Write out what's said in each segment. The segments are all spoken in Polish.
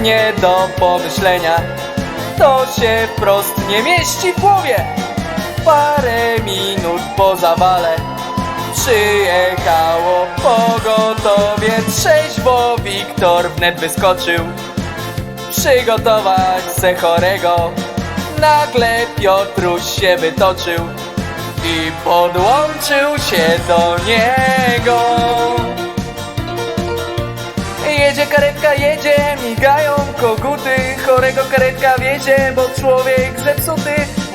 nie do pomyślenia. To się wprost nie mieści w głowie. Parę minut po zawale Przyjechało pogotowie. Trzeźwo Wiktor wnet wyskoczył. Przygotować se chorego. Nagle Piotruś się wytoczył I podłączył się do niego karetka, jedzie, migają koguty. Chorego karetka wiezie, bo człowiek zepsuty.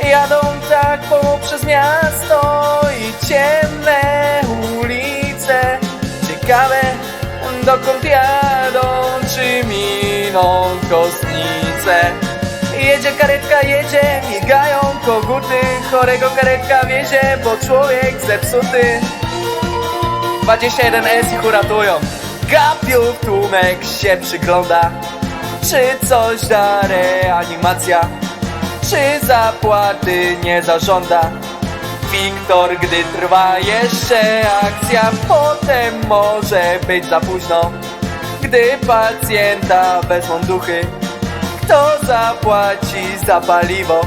Jadą tak poprzez miasto i ciemne ulice. Ciekawe, dokąd jadą, czy miną kostnicę Jedzie karetka, jedzie, migają koguty. Chorego karetka wiezie, bo człowiek zepsuty. 21S ich uratują Gapiów tłumek się przygląda. Czy coś da reanimacja? Czy zapłaty nie zażąda? Wiktor, gdy trwa jeszcze akcja Potem może być za późno. Gdy pacjenta wezmą duchy Kto zapłaci za paliwo?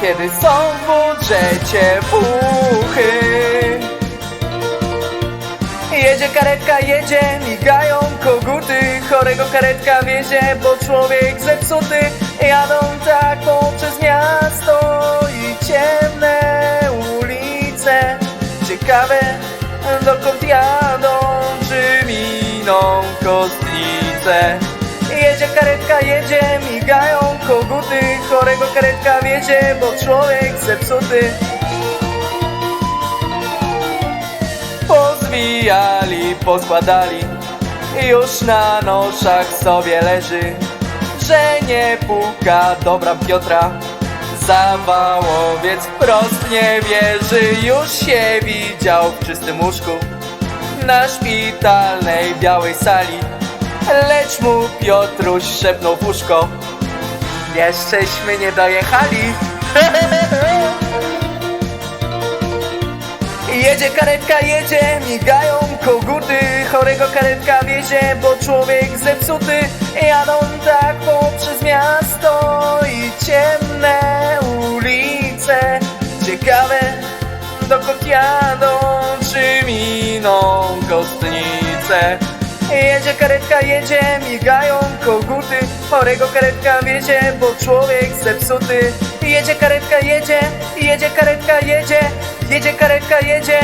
Kiedy są w budżecie puchy Jedzie karetka, jedzie, migają koguty. Chorego karetka wiezie, bo człowiek zepsuty. Jadą tak poprzez miasto i ciemne ulice. Ciekawe, dokąd jadą, czy miną kostnicę Jedzie karetka, jedzie, migają koguty. Chorego karetka wiezie, bo człowiek zepsuty Pozwijali, poskładali Już na noszach sobie leży Że nie puka dobra Piotra. Zawałowiec wprost nie wierzy Już się widział w czystym łóżku Na szpitalnej białej sali. Lecz mu Piotruś szepnął w uszko Jeszcześmy nie dojechali Jedzie karetka, jedzie, migają koguty. Chorego karetka wiezie, bo człowiek zepsuty. Jadą tak poprzez miasto i ciemne ulice. Ciekawe, dokąd jadą, czy miną kostnicę Jedzie karetka, jedzie, migają koguty. Chorego karetka wiezie, bo człowiek zepsuty. Jedzie karetka, jedzie, jedzie karetka, jedzie Jedzie karetka, jedzie